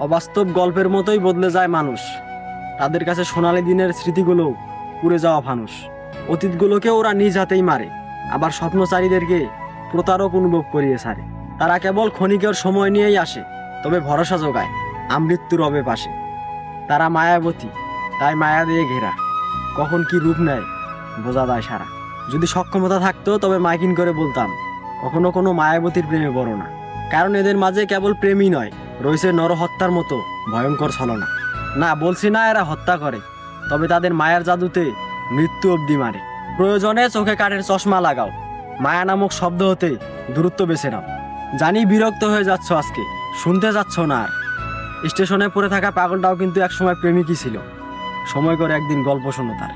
অবাস্তব গল্পের মতোই বদলে যায় মানুষ। তাদের কাছে সোনালি দিনের স্মৃতিগুলো পুড়ে যাওয়া ফানুষ অতীতগুলোকে ওরা নিজ হাতেই মারে, আবার স্বপ্নচারীদেরকে প্রতারক অনুভব করিয়ে ছাড়ে। তারা কেবল ক্ষণিকের সময় নিয়েই আসে, তবে ভরসা যোগায়, আমৃত্যুর অবে পাশে। তারা মায়াবতী, তাই মায়া দিয়ে ঘেরা। কখন কি রূপ নেয়, বোঝা যায় সারা। যদি সক্ষমতা থাকতো, তবে মাইকিন করে বলতাম, কখনো কোনো মায়াবতীর প্রেমে বড় না। কারণ এদের মাঝে কেবল প্রেমই নয় রয়েছে নরহত্যার মতো ভয়ঙ্কর ছলনা। না, বলছি না এরা হত্যা করে, তবে তাদের মায়ের জাদুতে মৃত্যু অবধি মারে। প্রয়োজনে চোখে কাঠের চশমা লাগাও, মায়া নামক শব্দ হতে দূরত্ব বেছে নাও। জানি বিরক্ত হয়ে যাচ্ছ আজকে, শুনতে যাচ্ছ না আর। স্টেশনে পড়ে থাকা পাগলটাও কিন্তু একসময় প্রেমিকই ছিল। সময় করে একদিন গল্প শোনো তার।